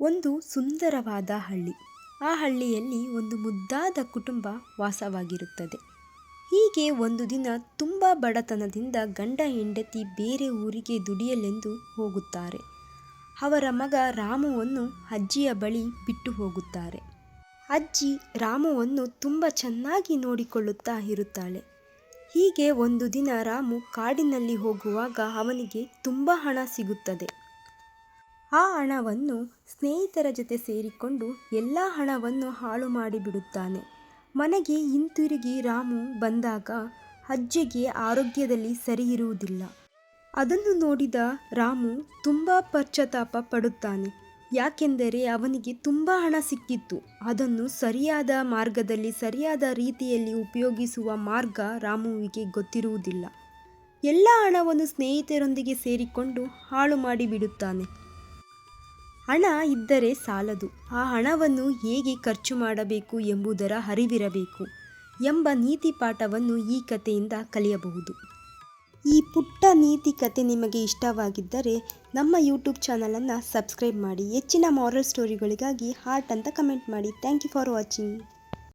ಒಂದು ಸುಂದರವಾದ ಹಳ್ಳಿ. ಆ ಹಳ್ಳಿಯಲ್ಲಿ ಒಂದು ಮುದ್ದಾದ ಕುಟುಂಬ ವಾಸವಾಗಿರುತ್ತದೆ. ಹೀಗೆ ಒಂದು ದಿನ ತುಂಬ ಬಡತನದಿಂದ ಗಂಡ ಹೆಂಡತಿ ಬೇರೆ ಊರಿಗೆ ದುಡಿಯಲೆಂದು ಹೋಗುತ್ತಾರೆ. ಅವರ ಮಗ ರಾಮುವನ್ನು ಅಜ್ಜಿಯ ಬಳಿ ಬಿಟ್ಟು ಹೋಗುತ್ತಾರೆ. ಅಜ್ಜಿ ರಾಮುವನ್ನು ತುಂಬ ಚೆನ್ನಾಗಿ ನೋಡಿಕೊಳ್ಳುತ್ತಾ ಇರುತ್ತಾಳೆ. ಹೀಗೆ ಒಂದು ದಿನ ರಾಮು ಕಾಡಿನಲ್ಲಿ ಹೋಗುವಾಗ ಅವನಿಗೆ ತುಂಬ ಹಣ ಸಿಗುತ್ತದೆ. ಆ ಹಣವನ್ನು ಸ್ನೇಹಿತರ ಜೊತೆ ಸೇರಿಕೊಂಡು ಎಲ್ಲ ಹಣವನ್ನು ಹಾಳು ಮಾಡಿಬಿಡುತ್ತಾನೆ ಮನೆಗೆ ಹಿಂತಿರುಗಿ ರಾಮು ಬಂದಾಗ ಅಜ್ಜಿಗೆ ಆರೋಗ್ಯದಲ್ಲಿ ಸರಿ ಇರುವುದಿಲ್ಲ. ಅದನ್ನು ನೋಡಿದ ರಾಮು ತುಂಬ ಪಶ್ಚಾತ್ತಾಪ ಪಡುತ್ತಾನೆ. ಯಾಕೆಂದರೆ ಅವನಿಗೆ ತುಂಬ ಹಣ ಸಿಕ್ಕಿತ್ತು. ಅದನ್ನು ಸರಿಯಾದ ಮಾರ್ಗದಲ್ಲಿ, ಸರಿಯಾದ ರೀತಿಯಲ್ಲಿ ಉಪಯೋಗಿಸುವ ಮಾರ್ಗ ರಾಮುವಿಗೆ ಗೊತ್ತಿರುವುದಿಲ್ಲ. ಎಲ್ಲ ಹಣವನ್ನು ಸ್ನೇಹಿತರೊಂದಿಗೆ ಸೇರಿಕೊಂಡು ಹಾಳು ಮಾಡಿಬಿಡುತ್ತಾನೆ ಹಣ ಇದ್ದರೆ ಸಾಲದು. ಆ ಹಣವನ್ನು ಹೇಗೆ ಖರ್ಚು ಮಾಡಬೇಕು ಎಂಬುದರ ಅರಿವಿರಬೇಕು ಎಂಬ ನೀತಿ ಪಾಠವನ್ನು ಈ ಕಥೆಯಿಂದ ಕಲಿಯಬಹುದು. ಈ ಪುಟ್ಟ ನೀತಿ ಕತೆ ನಿಮಗೆ ಇಷ್ಟವಾಗಿದ್ದರೆ ನಮ್ಮ ಯೂಟ್ಯೂಬ್ ಚಾನಲನ್ನು ಸಬ್ಸ್ಕ್ರೈಬ್ ಮಾಡಿ ಹೆಚ್ಚಿನ ಮಾರಲ್ ಸ್ಟೋರಿಗಳಿಗಾಗಿ ಹಾರ್ಟ್ ಅಂತ ಕಮೆಂಟ್ ಮಾಡಿ. Thank you for watching